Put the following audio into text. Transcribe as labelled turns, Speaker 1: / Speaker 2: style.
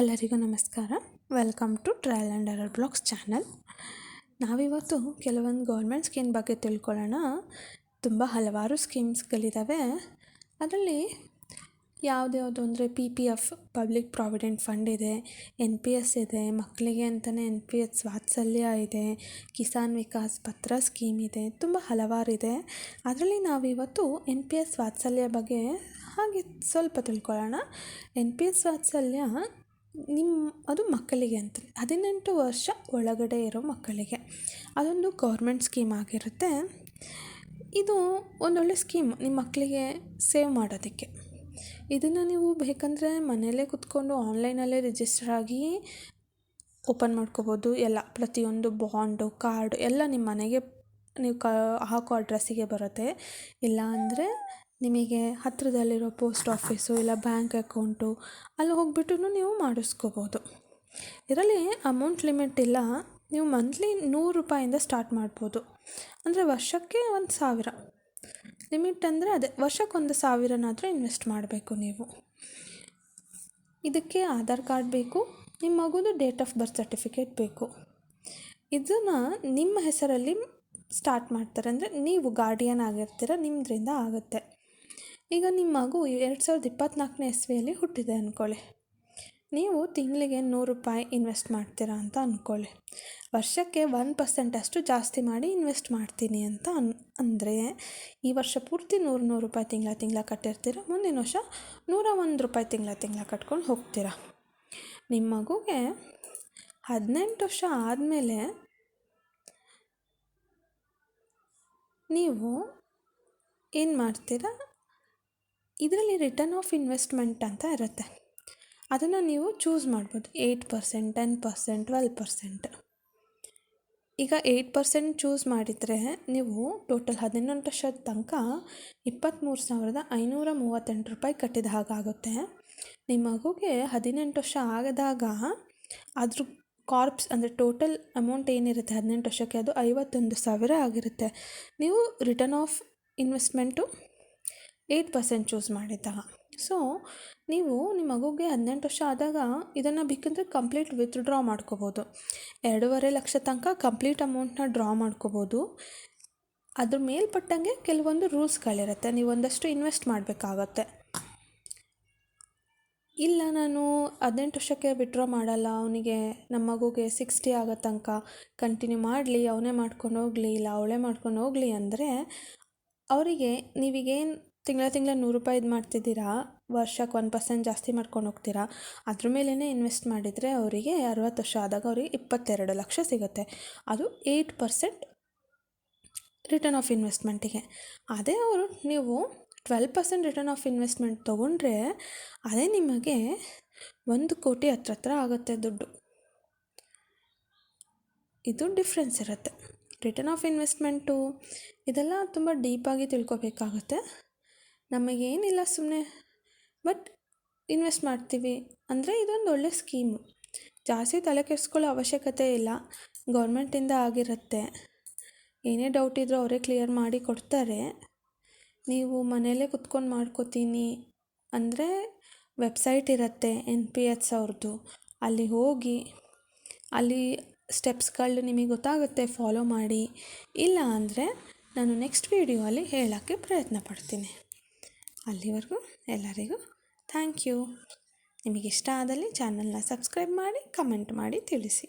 Speaker 1: ಎಲ್ಲರಿಗೂ ನಮಸ್ಕಾರ. Welcome to trial and error blogs channel ನಾವಿವತ್ತು ಕೆಲವೊಂದು ಗೌರ್ಮೆಂಟ್ ಸ್ಕೀಮ್ ಬಗ್ಗೆ ತಿಳ್ಕೊಳ್ಳೋಣ. ತುಂಬ ಹಲವಾರು ಸ್ಕೀಮ್ಸ್ಗಳಿದ್ದಾವೆ ಅದರಲ್ಲಿ ಯಾವುದ್ಯಾವುದು ಅಂದರೆ P P F public provident fund ಇದೆ ಎನ್ ಪಿ ಎಸ್ ಇದೆ ಮಕ್ಕಳಿಗೆ ಅಂತಲೇ ಎನ್ ಪಿ ಎಸ್ ವಾತ್ಸಲ್ಯ ಇದೆ, ಕಿಸಾನ್ ವಿಕಾಸ್ ಪತ್ರ ಸ್ಕೀಮ್ ಇದೆ, ತುಂಬ ಹಲವಾರಿದೆ ಅದರಲ್ಲಿ ನಾವಿವತ್ತು ಎನ್ ಪಿ ಎಸ್ ವಾತ್ಸಲ್ಯ ಬಗ್ಗೆ ಹಾಗೆ ಸ್ವಲ್ಪ ತಿಳ್ಕೊಳ್ಳೋಣ. ಎನ್ ಪಿ ಎಸ್ ವಾತ್ಸಲ್ಯ ನಿಮ್ಮ ಅದು ಮಕ್ಕಳಿಗೆ ಅಂತ ಹದಿನೆಂಟು ವರ್ಷ ಒಳಗಡೆ ಇರೋ ಮಕ್ಕಳಿಗೆ. ಅದೊಂದು ಗೌರ್ಮೆಂಟ್ ಸ್ಕೀಮ್ ಆಗಿರುತ್ತೆ. ಇದು ಒಂದೊಳ್ಳೆ ಸ್ಕೀಮ್ ನಿಮ್ಮ ಮಕ್ಕಳಿಗೆ ಸೇವ್ ಮಾಡೋದಕ್ಕೆ. ಇದನ್ನು ನೀವು ಬೇಕಂದರೆ ಮನೆಯಲ್ಲೇ ಕುತ್ಕೊಂಡು ಆನ್ಲೈನಲ್ಲೇ ರಿಜಿಸ್ಟರ್ ಆಗಿ ಓಪನ್ ಮಾಡ್ಕೋಬೋದು. ಎಲ್ಲ, ಪ್ರತಿಯೊಂದು ಬಾಂಡು ಕಾರ್ಡು ಎಲ್ಲ ನಿಮ್ಮ ಮನೆಗೆ ನೀವು ಕ, ಹಾಕೋ ಅಡ್ರೆಸ್ಸಿಗೆ ಬರುತ್ತೆ. ಇಲ್ಲ ಅಂದರೆ ನಿಮಗೆ ಹತ್ತಿರದಲ್ಲಿರೋ ಪೋಸ್ಟ್ ಆಫೀಸು ಇಲ್ಲ ಬ್ಯಾಂಕ್ ಅಕೌಂಟು ಅಲ್ಲಿ ಹೋಗ್ಬಿಟ್ಟು ನೀವು ಮಾಡಿಸ್ಕೋಬೋದು. ಇದರಲ್ಲಿ ಅಮೌಂಟ್ ಲಿಮಿಟ್ ಇಲ್ಲ, ನೀವು ಮಂತ್ಲಿ ನೂರು ರೂಪಾಯಿಂದ ಸ್ಟಾರ್ಟ್ ಮಾಡ್ಬೋದು. ಅಂದರೆ ವರ್ಷಕ್ಕೆ ಒಂದು ಸಾವಿರ. ಲಿಮಿಟ್ ಅಂದರೆ ಅದೇ, ವರ್ಷಕ್ಕೊಂದು ಸಾವಿರನಾದರೂ ಇನ್ವೆಸ್ಟ್ ಮಾಡಬೇಕು ನೀವು. ಇದಕ್ಕೆ ಆಧಾರ್ ಕಾರ್ಡ್ ಬೇಕು, ನಿಮ್ಮ ಮಗುದು ಡೇಟ್ ಆಫ್ ಬರ್ತ್ ಸರ್ಟಿಫಿಕೇಟ್ ಬೇಕು. ಇದನ್ನು ನಿಮ್ಮ ಹೆಸರಲ್ಲಿ ಸ್ಟಾರ್ಟ್ ಮಾಡ್ತಾರೆ. ಅಂದರೆ ನೀವು ಗಾರ್ಡಿಯನ್ ಆಗಿರ್ತೀರ ನಿಮ್ಮದ್ರಿಂದ ಆಗುತ್ತೆ. ಈಗ ನಿಮ್ಮ ಮಗು ಎರಡು ಸಾವಿರದ ಇಪ್ಪತ್ತ್ನಾಲ್ಕನೇ ಇಸ್ವಿಯಲ್ಲಿ ಹುಟ್ಟಿದೆ ಅಂದ್ಕೊಳ್ಳಿ ನೀವು ತಿಂಗಳಿಗೆ ನೂರು ರೂಪಾಯಿ ಇನ್ವೆಸ್ಟ್ ಮಾಡ್ತೀರಾ ಅಂತ ಅಂದ್ಕೊಳ್ಳಿ ವರ್ಷಕ್ಕೆ ಒನ್ ಪರ್ಸೆಂಟಷ್ಟು ಜಾಸ್ತಿ ಮಾಡಿ ಇನ್ವೆಸ್ಟ್ ಮಾಡ್ತೀನಿ ಅಂತ ಅನ್, ಅಂದರೆ ಈ ವರ್ಷ ಪೂರ್ತಿ ನೂರು ನೂರು ರೂಪಾಯಿ ತಿಂಗಳ ತಿಂಗಳ ಕಟ್ಟಿರ್ತೀರ, ಮುಂದಿನ ವರ್ಷ ನೂರ ಒಂದು ರೂಪಾಯಿ ತಿಂಗಳ ತಿಂಗಳ ಕಟ್ಕೊಂಡು ಹೋಗ್ತೀರಾ. ನಿಮ್ಮ ಮಗುಗೆ ಹದಿನೆಂಟು ವರ್ಷ ಆದಮೇಲೆ ನೀವು ಏನು ಮಾಡ್ತೀರಾ? ಇದರಲ್ಲಿ ರಿಟರ್ನ್ ಆಫ್ ಇನ್ವೆಸ್ಟ್ಮೆಂಟ್ ಅಂತ ಇರುತ್ತೆ. ಅದನ್ನು ನೀವು ಚೂಸ್ ಮಾಡ್ಬೋದು. Eight percent ten percent twelve percent ಈಗ ಏಯ್ಟ್ ಪರ್ಸೆಂಟ್ ಚೂಸ್ ಮಾಡಿದರೆ ನೀವು ಟೋಟಲ್ ಹದಿನೆಂಟು ವರ್ಷದ ತನಕ ಇಪ್ಪತ್ತ್ಮೂರು ಸಾವಿರದ ಐನೂರ ಮೂವತ್ತೆಂಟು ರೂಪಾಯಿ ಕಟ್ಟಿದ ಹಾಗಾಗುತ್ತೆ ನಿಮ್ಮ ಮಗುಗೆ ಹದಿನೆಂಟು ವರ್ಷ ಆಗದಾಗ ಅದ್ರ ಕಾರ್ಪ್ಸ್ ಅಂದರೆ ಟೋಟಲ್ ಅಮೌಂಟ್ ಏನಿರುತ್ತೆ ಹದಿನೆಂಟು ವರ್ಷಕ್ಕೆ? ಅದು ಐವತ್ತೊಂದು ಸಾವಿರ ಆಗಿರುತ್ತೆ. ನೀವು return of investment eight percent choose ಮಾಡಿದ್ದಾಗ so ನೀವು ನಿಮ್ಮ ಮಗುಗೆ ಹದಿನೆಂಟು ವರ್ಷ ಆದಾಗ ಇದನ್ನು ಬೇಕಂದರೆ ಕಂಪ್ಲೀಟ್ ವಿತ್ಡ್ರಾ ಮಾಡ್ಕೋಬೋದು. ಎರಡೂವರೆ ಲಕ್ಷ ತನಕ ಕಂಪ್ಲೀಟ್ ಅಮೌಂಟನ್ನ ಡ್ರಾ ಮಾಡ್ಕೋಬೋದು. ಅದ್ರ ಮೇಲ್ಪಟ್ಟಂಗೆ ಕೆಲವೊಂದು ರೂಲ್ಸ್ಗಳಿರುತ್ತೆ ನೀವು ಒಂದಷ್ಟು ಇನ್ವೆಸ್ಟ್ ಮಾಡಬೇಕಾಗತ್ತೆ. ಇಲ್ಲ, ನಾನು ಹದಿನೆಂಟು ವರ್ಷಕ್ಕೆ ವಿಡ್ರಾ ಮಾಡಲ್ಲ. ಅವನಿಗೆ, ನಮ್ಮ ಮಗುಗೆ ಸಿಕ್ಸ್ಟಿ ಆಗೋ ತನಕ ಕಂಟಿನ್ಯೂ ಮಾಡಲಿ, ಅವನೇ ಮಾಡ್ಕೊಂಡು ಹೋಗಲಿ, ಇಲ್ಲ, ಅವಳೇ ಮಾಡ್ಕೊಂಡು ಹೋಗಲಿ ಅಂದರೆ ಅವರಿಗೆ ನೀವೀಗೇನು ತಿಂಗಳ ತಿಂಗಳ ನೂರು ರೂಪಾಯಿ ಮಾಡ್ತಿದ್ದೀರಾ? ವರ್ಷಕ್ಕೆ ಒನ್ ಪರ್ಸೆಂಟ್ ಜಾಸ್ತಿ ಮಾಡ್ಕೊಂಡು ಹೋಗ್ತೀರಾ? ಅದ್ರ ಮೇಲೇ ಇನ್ವೆಸ್ಟ್ ಮಾಡಿದರೆ ಅವರಿಗೆ ಅರವತ್ತು ವರ್ಷ ಆದಾಗ ಅವರಿಗೆ ಇಪ್ಪತ್ತೆರಡು ಲಕ್ಷ ಸಿಗುತ್ತೆ. ಅದು ಏಯ್ಟ್ ಪರ್ಸೆಂಟ್ ರಿಟರ್ನ್ ಆಫ್ ಇನ್ವೆಸ್ಟ್ಮೆಂಟಿಗೆ ಅದೇ ಅವರು ನೀವು twelve percent return of investment ತೊಗೊಂಡ್ರೆ ಅದೇ ನಿಮಗೆ ಒಂದು ಕೋಟಿ ಹತ್ರ ಹತ್ರ ಆಗುತ್ತೆ ದುಡ್ಡು. ಇದು ಡಿಫ್ರೆನ್ಸ್ ಇರುತ್ತೆ. ರಿಟರ್ನ್ ಆಫ್ ಇನ್ವೆಸ್ಟ್ಮೆಂಟು ಇದೆಲ್ಲ ತುಂಬ ಡೀಪಾಗಿ ತಿಳ್ಕೊಬೇಕಾಗುತ್ತೆ. ನಮಗೇನಿಲ್ಲ ಸುಮ್ಮನೆ ಬಟ್ ಇನ್ವೆಸ್ಟ್ ಮಾಡ್ತೀವಿ. ಅಂದರೆ ಇದೊಂದು ಒಳ್ಳೆ ಸ್ಕೀಮು. ಜಾಸ್ತಿ ತಲೆ ಕೆಡಿಸ್ಕೊಳ್ಳೋ ಅವಶ್ಯಕತೆ ಇಲ್ಲ. ಗೌರ್ಮೆಂಟಿಂದ ಆಗಿರುತ್ತೆ. ಏನೇ ಡೌಟ್ ಇದ್ದರೂ ಅವರೇ ಕ್ಲಿಯರ್ ಮಾಡಿ ಕೊಡ್ತಾರೆ. ನೀವು ಮನೆಯಲ್ಲೇ ಕುತ್ಕೊಂಡು ಮಾಡ್ಕೋತೀನಿ. ಅಂದರೆ ವೆಬ್ಸೈಟ್ ಇರುತ್ತೆ ಎನ್ ಪಿ ಎಸ್ ಅವ್ರದ್ದು. ಅಲ್ಲಿ ಹೋಗಿ, ಅಲ್ಲಿ ಸ್ಟೆಪ್ಸ್ಗಳು ನಿಮಗೆ ಗೊತ್ತಾಗುತ್ತೆ, ಫಾಲೋ ಮಾಡಿ. ಇಲ್ಲ ಅಂದರೆ ನಾನು ನೆಕ್ಸ್ಟ್ ವೀಡಿಯೋ ಅಲ್ಲಿ ಹೇಳೋಕ್ಕೆ ಪ್ರಯತ್ನ ಪಡ್ತೀನಿ. ಅಲ್ಲಿವರೆಗೂ ಎಲ್ಲರಿಗೂ ಥ್ಯಾಂಕ್ ಯು. ನಿಮಗೆ ಇಷ್ಟ ಆದಲ್ಲಿ ಚಾನಲ್ನ ಸಬ್ಸ್ಕ್ರೈಬ್ ಮಾಡಿ ಕಮೆಂಟ್ ಮಾಡಿ ತಿಳಿಸಿ.